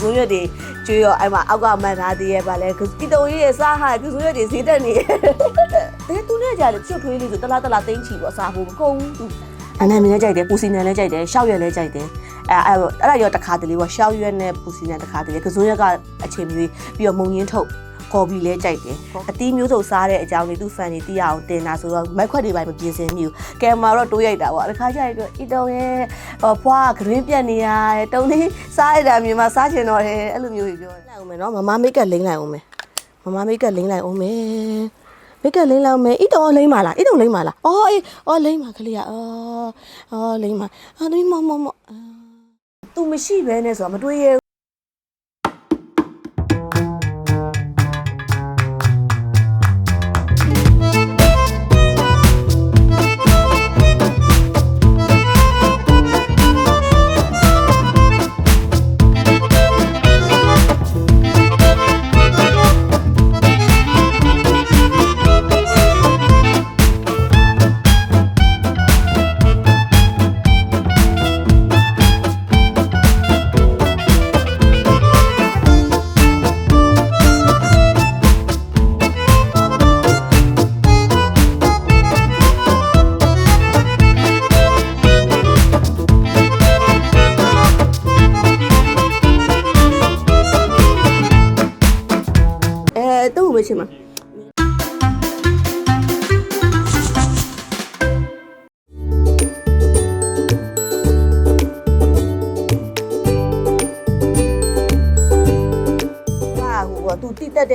စိုးရွက်တွေကျွေးရောအဲ့မှာအောက်ကမှန်ထားသေးရဲ့ဗာလဲကီတုံကြီးရဲ့စားဟာကစိုးရွက်တွေဈေးတက်နေတယ်သူနဲ့ကြာလေချွတ်ထွေးလေးဆိုတလားတလားသိန်းချီပေါ့စားဖို့မကုန်ဘူးသူအနမ်းမင်းလည်းကြိုက်တယ်ပူစီနန်လည်းကြိုက်တယ်ရှောက်ရွက်လည်းကြိုက်တယ်အဲအဲ့အဲ့ဒါရောတခါတလေပေါ့ရှောက်ရွက်နဲ့ပူစီနန်တခါတလေကစိုးရွက်ကအချိန်မျိုးပြီးတော့မုံရင်းထုတ် ကော်ပီလဲကြိုက်တယ်အတီးမျိုးစုံစားတဲ့အကြောင်းလေးသူ့ဖန်တွေသိရအောင်တင်တာဆိုတော့မိုက်ခွက်တွေပိုင်းမပြင်ဆင်မိဘူးကင်မရာတော့တိုးရိုက်တာပေါ့တခါကျရင်တော့အီတုံရဲ့ဟောဖွားဂရင်းပြက်နေရတယ်တုံလေးစားရတာမြင်မှာစားချင်တော့တယ်အဲ့လိုမျိုးကြီးပြောတယ်လိုက်အောင်မယ်နော်မမမိတ်ကလိမ့်လိုက်အောင်မယ်မမမိတ်ကလိမ့်လိုက်အောင်မယ်မိတ်ကလိမ့်လိုက်အောင်မယ်အီတုံလိမ့်ပါလားအီတုံလိမ့်ပါလားအော်အေးအော်လိမ့်ပါကလေးอ่ะအော်အော်လိမ့်ပါအော်သမီးမမမသူမရှိဘဲနဲ့ဆိုတော့မတွေးရ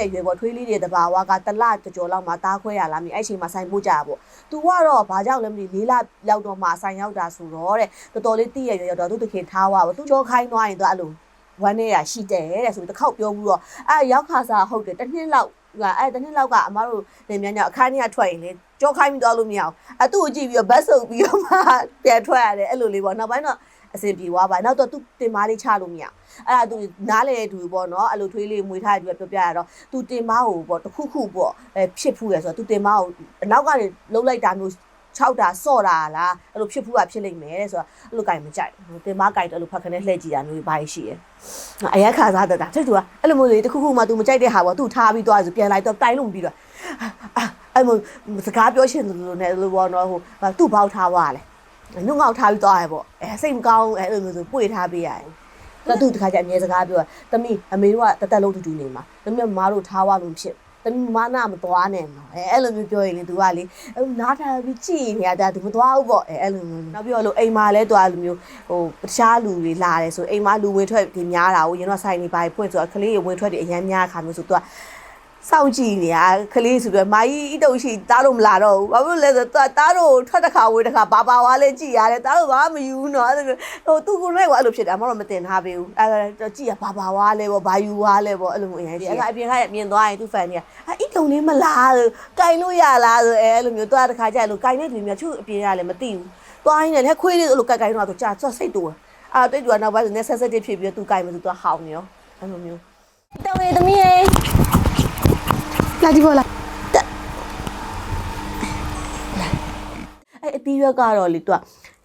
တဲ့အရွယ်ပေါ့ထွေးလေးတွေတဘာဝကတလတကြောလောက်မှာတားခွဲရလားမြင်အဲ့ချိန်မှာဆိုင်ပို့ကြတာပေါ့သူကတော့ဘာကြောင့်လဲမသိလေးလလောက်တော့မှဆိုင်ရောက်တာဆိုတော့တဲ့တော်တော်လေးတည့်ရရွယ်ရောက်တော့သူတခင်ထားွားပေါ့သူကြောခိုင်းသွားရင်သူအဲ့လိုဝမ်းနေတာရှိတယ်တဲ့ဆိုပြီးတစ်ခေါက်ပြောပြီးတော့အဲ့ရောက်ခါစားဟုတ်တယ်တစ်နှစ်လောက်ကအဲ့တစ်နှစ်လောက်ကအမတို့နေမြန်ညောင်အခန်းကြီးကထွက်ရင်လေကြောခိုင်းပြီးတော့လို့မရအောင်အဲ့သူ့ကိုကြည့်ပြီးတော့ဘတ်ဆုပ်ပြီးတော့မှပြန်ထွက်ရတယ်အဲ့လိုလေးပေါ့နောက်ပိုင်းတော့ အဆင်ပြေသွားပါနောက်တော့သူတင်မားလေးချလို့မရအဲ့ဒါသူနားလေတူပေါ့နော်အဲ့လိုထွေးလေးမွေထားတဲ့သူပြောပြရတော့သူတင်မားကိုပေါ့တခုခုပေါ့အဲဖြစ်ဖူးရဆိုတော့သူတင်မားကိုအနောက်ကနေလှုပ်လိုက်တာမျိုး6တာစော့တာလားအဲ့လိုဖြစ်ဖူးတာဖြစ်လိမ့်မယ်တဲ့ဆိုတော့အဲ့လိုကြိုင်မကြိုက်ဘူးတင်မားကြိုက်တယ်အဲ့လိုဖက်ခနဲ့လှည့်ကြည့်တာမျိုးဘာရှိရဲအရက်ခါစားတတ်တာတဲ့သူကအဲ့လိုမျိုးလေတခုခုမှ तू မကြိုက်တဲ့ဟာပေါ့သူထားပြီးသွားဆိုပြန်လိုက်တော့တိုင်လို့မပြီးတော့အဲ့လိုစကားပြောရှင်လို့နဲ့လို့ပေါ့နော်ဟိုသူ့ဘောက်ထားသွားတယ် ညငေါက်ထားပြီးသွားရပေါ့အဲစိတ်မကောင်းအဲ့လိုမျိုးဆိုပွေထားပေးရတယ်တော့သူတခါကျအမြဲစကားပြောတာတမီးအမေတို့ကတသက်လုံးတူတူနေမှာတမီးမမတို့ထားသွားလို့ဖြစ်တမီးမနာမသွားနဲ့နော်အဲအဲ့လိုမျိုးပြောရင်လေ तू ကလေနားထားပြီးကြည်နေရတာ तू မသွားဘူးပေါ့အဲအဲ့လိုမျိုးနောက်ပြီးတော့လို့အိမ်မှာလဲ तू ကလိုမျိုးဟိုတခြားလူတွေလာတယ်ဆိုအိမ်မှာလူဝင်ထွက်တွေများတာကိုရင်တော့ဆိုင်နေပါဖွင့်ဆိုတော့ကလေးတွေဝင်ထွက်တွေအများများခါမျိုးဆို तू က စောင့်ကြည့်နေရကလေးဆိုပြီးမာကြီးအတုတ်ရှိတားတော့မလာတော့ဘူးဘာဖြစ်လို့လဲဆိုတော့တားတော့ထွက်တစ်ခါဝေးတစ်ခါဘာပါဝါလဲကြည်ရတယ်တားတော့ဘာမယူဘူးနော်အဲ့လိုဟိုသူ့ကိုယ်နဲ့ကအဲ့လိုဖြစ်တယ်အမတော့မတင်ထားပေးဘူးအဲ့တော့ကြည်ရဘာပါဝါလဲပေါ့ဘာယူဝါလဲပေါ့အဲ့လိုမျိုးအရင်ကြည့်အဲ့ကအပြင်ကမြင်သွားရင်သူ့ဖန်ကြီးကအ ít တုံလေးမလားဆိုကင်လို့ရလားဆိုအဲ့လိုမျိုးသွားတစ်ခါကျအဲ့လိုကင်တဲ့လူမျိုးသူ့အပြင်ကလည်းမသိဘူးသွားရင်းနဲ့လက်ခွေးလေးအဲ့လိုကက်ကိုင်တော့သူကြာစောစိတ်တူအဲ့တိတ်တူကနောက်ပိုင်း necessity ဖြစ်ပြီးသူကင်မသူသူဟောင်းနေရောအဲ့လိုမျိုးတော်ရေသမီးရေ လာကြည့်ပါလားအဲ့အတီးရွက်ကတော့လေသူက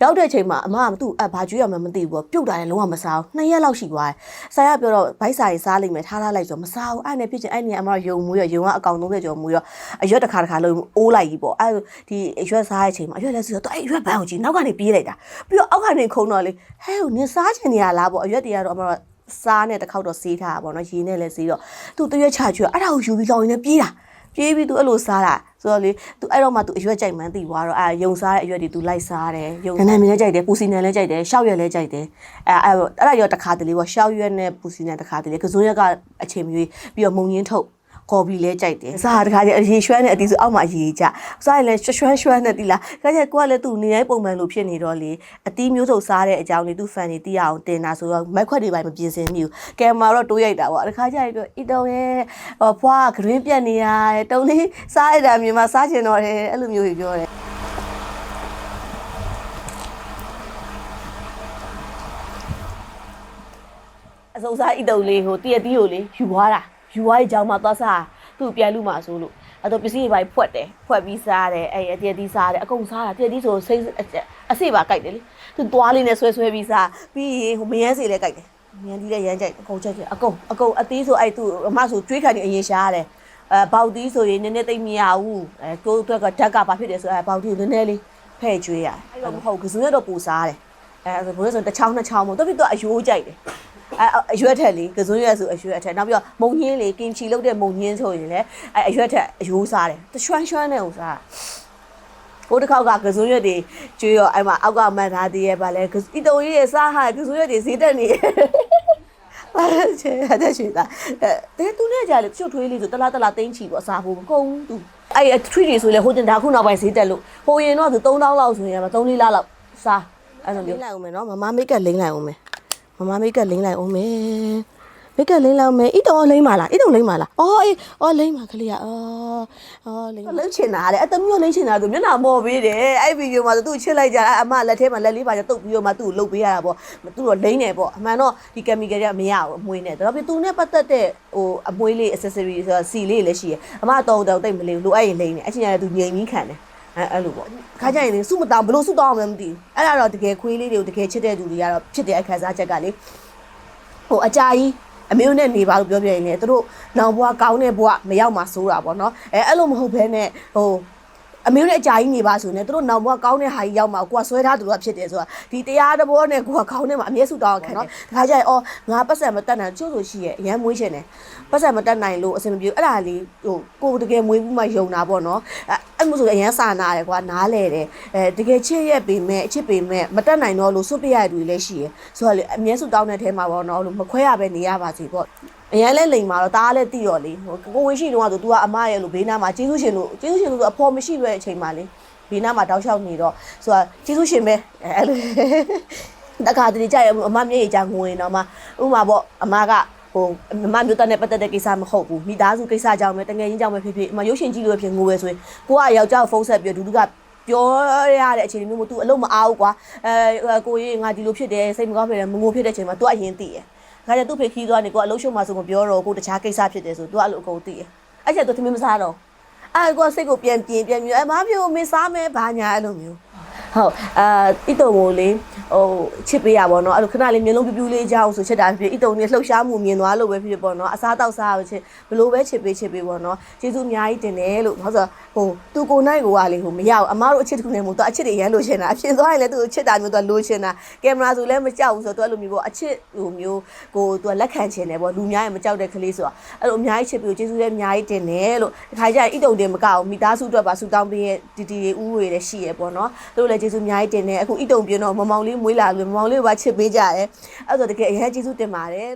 ရောက်တဲ့အချိန်မှာအမကသူ့အဘာကျွေးရမှမသိဘူးပေါ့ပြုတ်တာလည်းလုံးဝမစားဘူးနှစ်ရက်လောက်ရှိသွားတယ်ဆရာကပြောတော့ဗိုက်စာရေးစားလိမ့်မယ်ထားထားလိုက်ဆိုမစားဘူးအဲ့နဲ့ဖြစ်ချင်အဲ့နေအမတော့ယုံမူရယုံကအကောင်30ကျော်မူရအရွက်တစ်ခါတစ်ခါလုံးအိုးလိုက်ကြီးပေါ့အဲ့ဒီအရွက်စားတဲ့အချိန်မှာအရွက်လည်းစီတော့အဲ့အရွက်ဘန်းကိုကြည့်နောက်ကနေပြေးလိုက်တာပြီးတော့အောက်ကနေခုံတော့လေဟဲဟိုနင်စားချင်နေရလားပေါ့အရွက်တွေကတော့အမတော့ စားနဲ့တစ်ခေါက်တော့စေးထားတာပေါ့နော်ရေနဲ့လည်းစေးတော့သူတရွက်ချကျွအဲ့ဒါကိုယူပြီးလောင်ရင်းနဲ့ပြေးတာပြေးပြီးသူအဲ့လိုစားတာဆိုတော့လေသူအဲ့တော့မှသူအရွက်ကြိုက်မှန်းသိသွားတော့အဲ့ယုံစားတဲ့အရွက်တွေသူလိုက်စားတယ်ယုံနန်းနန်းမင်းလည်းကြိုက်တယ်ပူစီနန်လည်းကြိုက်တယ်ရှောက်ရွက်လည်းကြိုက်တယ်အဲ့အဲ့အဲ့ဒါရောတခါတလေပေါ့ရှောက်ရွက်နဲ့ပူစီနန်တခါတလေကစိုးရက်ကအချိန်မျိုးပြီးတော့မုံရင်းထုတ် ကော်ပီလဲကြိုက်တယ်စားတခါကျအရေရွှမ်းနဲ့အတီးဆိုအောက်မှာအရေကြစားရင်လည်းရွှရွှမ်းရွှမ်းနဲ့တီးလားခါကျကိုကလည်းသူ့နေတိုင်းပုံမှန်လိုဖြစ်နေတော့လေအတီးမျိုးစုံစားတဲ့အကြောင်းလေးသူ့ဖန်တွေတီးအောင်တင်တာဆိုတော့မိုက်ခွက်တွေပိုင်းမပြင်ဆင်မိဘူးကင်မရာတော့တိုးရိုက်တာပေါ့တခါကျရင်ပြောအီတုံရဲ့ဟောဖွားဂရင်းပြက်နေရတယ်တုံလေးစားရတာမြင်မှာစားချင်တော့တယ်အဲ့လိုမျိုးကြီးပြောတယ်အစုံစားအီတုံလေးဟိုတည့်ရတီးကိုလေယူသွားတာ ယူသွားရဲ့ကြောင်မှသွားစားသူ့ပြန်လူမှာဆိုလို့အဲ့တော့ပစ္စည်းတွေပိုင်းဖွက်တယ်ဖွက်ပြီးစားတယ်အဲ့အတည့်တီးစားတယ်အကုန်စားတာတည့်တီးဆိုစိတ်အစိပါကြိုက်တယ်လေသူသွားလေးနဲ့ဆွဲဆွဲပြီးစားပြီးရင်ဟိုမယန်းစီလည်းကြိုက်တယ်ညံဒီလည်းရမ်းကြိုက်အကုန်ချက်ချက်အကုန်အကုန်အသေးဆိုအဲ့သူအမဆိုကျွေးခံနေအရင်ရှားရတယ်အဲပေါက်သီးဆိုရင်နည်းနည်းသိမ့်မရဘူးအဲကိုယ်အတွက်ကဓာတ်ကဘာဖြစ်တယ်ဆိုအဲပေါက်သီးကိုနည်းနည်းလေးဖဲ့ကျွေးရတယ်အဲ့တော့မဟုတ်ကစုံရတော့ပူစားတယ်အဲဘိုးဆိုတစ်ချောင်းနှစ်ချောင်းမို့တော်ပြီတော့အယိုးကြိုက်တယ် အဲအရွက်ထက်လေကစုံရွက်ဆိုအရွက်ထက်နောက်ပြီးတော့မုံညင်းလေကင်ချီလုပ်တဲ့မုံညင်းဆိုရင်လည်းအဲအရွက်ထက်အယိုးစားတယ်တရွှမ်းရွှမ်းနဲ့ဟိုစားဟိုတစ်ခေါက်ကကစုံရွက်တွေကျွေးရောအဲ့မှာအောက်ကမှတ်ထားသေးရဲ့ဗာလဲအီတုံကြီးရဲ့စားဟာကစုံရွက်တွေဈေးတက်နေပါချေတဲ့ချေတာအဲသူနဲ့ကြာလေချွတ်ထွေးလေးဆိုတလားတလားတင်းချီပေါ့အစားဖို့မကုန်ဘူးသူအဲ့အထွေးတွေဆိုလေဟိုတင်ဒါခုနောက်ပိုင်းဈေးတက်လို့ဟိုရင်တော့သူ3000လောက်ဆိုရင်3 4လလောက်စားအဲ့လိုမျိုးလိမ့်လိုက်အောင်မယ်နော်မမမိတ်ကလိမ့်လိုက်အောင်မယ် မမမိတ်ကလိမ့်လိုက်အောင်မယ်မိတ်ကလိမ့်လောက်မယ်အီတုံလိမ့်ပါလားအီတုံလိမ့်ပါလားအော်အေးအော်လိမ့်ပါခလေးอ่ะအော်အော်လိမ့်လိမ့်ချင်တာလေအတမျိုးလိမ့်ချင်တာသူမျက်နှာမော်ပေးတယ်အဲ့ဗီဒီယိုမှာသူ့ချစ်လိုက်ကြတာအမလက်ထဲမှာလက်လေးပါကြတုတ်ပြီးတော့မှသူ့ကိုလှုပ်ပေးရတာပေါ့သူ့တော့လိမ့်နေပေါ့အမှန်တော့ဒီကက်မီကယ်တွေကမရဘူးအမွှေးနဲ့ဒါပေမဲ့သူနဲ့ပတ်သက်တဲ့ဟိုအမွှေးလေး accessory ဆိုတော့စီလေးလည်းရှိရအမတော့တော့တိတ်မလေးဘူးလိုအပ်ရင်လိမ့်နေအချင်းရတယ်သူငြိမ်ပြီးခံတယ် အဲအဲ့လိုပေါ့ခါကြရင်လေစုမတောင်းဘလို့စုတောင်းအောင်မသိဘူးအဲ့ဒါတော့တကယ်ခွေးလေးတွေကိုတကယ်ချစ်တဲ့သူတွေကတော့ဖြစ်တဲ့အခါစားချက်ကလေဟိုအကြာကြီးအမျိုးနဲ့နေပါလို့ပြောပြရင်လည်းသူတို့နောင်ဘွားကောင်းတဲ့ဘွားမရောက်မှစိုးတာပေါ့နော်အဲအဲ့လိုမဟုတ်ဘဲနဲ့ဟိုအမျိုးနဲ့အကြာကြီးနေပါဆိုရင်သူတို့နောင်ဘွားကောင်းတဲ့ဟာကြီးရောက်မှကိုကဆွဲထားသူတို့ကဖြစ်တယ်ဆိုတာဒီတရားတဘောနဲ့ကိုကကောင်းတဲ့မှာအမြဲစုတောင်းခံတယ်တခါကျရင်အော်ငါပတ်စံမတက်နိုင်ချို့ဆိုရှိရဲ့အရန်မွေးချင်တယ်ပတ်စံမတက်နိုင်လို့အဆင်မပြေဘူးအဲ့ဒါလေးဟိုကိုတကယ်မွေးဘူးမှယုံတာပေါ့နော် အဲအဲ့မို့ဆိုအရန်စာနာတယ်ကွာနားလဲတယ်အဲတကယ်ချစ်ရဲ့ပေမဲ့အချစ်ပေမဲ့မတက်နိုင်တော့လို့စွတ်ပြရတဲ့လူတွေလည်းရှိရဲ့ဆိုတော့လေအမြဲစုတောင်းတဲ့ထဲမှာပေါ့နော်လို့မခွဲရပဲနေရပါစေပေါ့အရင်လဲလိန်မာတော့တားလဲတိတော့လေဟိုကိုဝင်ရှိတော့ဆို तू ကအမရဲ့လို့ဘေးနားမှာကျေးဇူးရှင်လို့ကျေးဇူးရှင်လို့ဆိုအဖော်မရှိတဲ့အချိန်မှာလေဘေးနားမှာတောက်လျှောက်နေတော့ဆိုတာကျေးဇူးရှင်ပဲအဲ့လိုတခါတလေကြာရအမမျက်ရည်ကြာငွေတော့မှဥမာပေါ့အမက ဟိုမမမျိုးသားနဲ့ပတ်သက်တဲ့ကိစ္စမဟုတ်ဘူးမိသားစုကိစ္စကြောင့်ပဲတငယ်ချင်းကြောင့်ပဲဖြစ်ဖြစ်အမရုပ်ရှင်ကြည့်လို့ဖြစ်ငိုပဲဆိုရင်ကိုကယောက်ျားကိုဖုန်းဆက်ပြီးဒူးဒူးကပြောရတဲ့အခြေအနေမျိုးမ तू အလုံးမအားဘူးကွာအဲကိုကြီးငါဒီလိုဖြစ်တယ်စိတ်မကောင်းဖြစ်တယ်မငိုဖြစ်တဲ့အချိန်မှာ तू အရင်သိတယ်ခါကျသူ့ဖေခီးသွားနေကိုကအလုံးရှုံမှဆိုမပြောတော့ကိုတခြားကိစ္စဖြစ်တယ်ဆိုသူကအဲ့လိုအကုန်သိတယ်အဲ့ကျတော့သူသမီးမစားတော့အဲ့ကိုကစိတ်ကိုပြန်ပြင်ပြန်မျိုးအမမျိုးမင်းစားမယ်ဘာညာအဲ့လိုမျိုး ဟုတ်အာအီတုံကိုလေဟိုချစ်ပေးရပါတော့အဲ့လိုခဏလေးမျိုးလုံးပြပြလေးကြောက်ဆိုချစ်တာဖြစ်အီတုံနေလှုပ်ရှားမှုမြင်သွားလို့ပဲဖြစ်ဖြစ်ပေါ့နော်အစားတောက်စားလို့ချစ်ဘလို့ပဲချစ်ပေးချစ်ပေးပေါ့နော်ကျေးဇူးအများကြီးတင်တယ်လို့ဟုတ်ဆိုဟိုသူကိုနိုင်ကိုကလေဟိုမရဘူးအမားတို့အချစ်တစ်ခုနဲ့မို့သူအချစ်တွေရမ်းလို့ရှင်တာအဖြစ်သွားရင်လည်းသူချစ်တာမျိုးသူလိုရှင်တာကင်မရာဆိုလည်းမကြောက်ဘူးဆိုတော့သူအဲ့လိုမျိုးပေါ့အချစ်ဟိုမျိုးကိုသူကလက်ခံချင်တယ်ပေါ့လူများရင်မကြောက်တဲ့ကလေးဆိုတာအဲ့လိုအများကြီးချစ်ပြီးကျေးဇူးလည်းအများကြီးတင်တယ်လို့ဒီခါကျရင်အီတုံတင်မကအောင်မိသားစုအတွက်ပါဆူတောင်းပေးရဲ့တီတီဥတွေလည်းရှိရပေါ့နော်သူတို့လည်းကျေးဇူးအများကြီးတင်တယ်အခုအီတုံပြင်းတော့မမောင်လေးမွေးလာလို့မမောင်လေးကပါချစ်ပေးကြတယ်အဲ့ဆိုတကယ်အရင်ကျေးဇူးတင်ပါတယ်လို့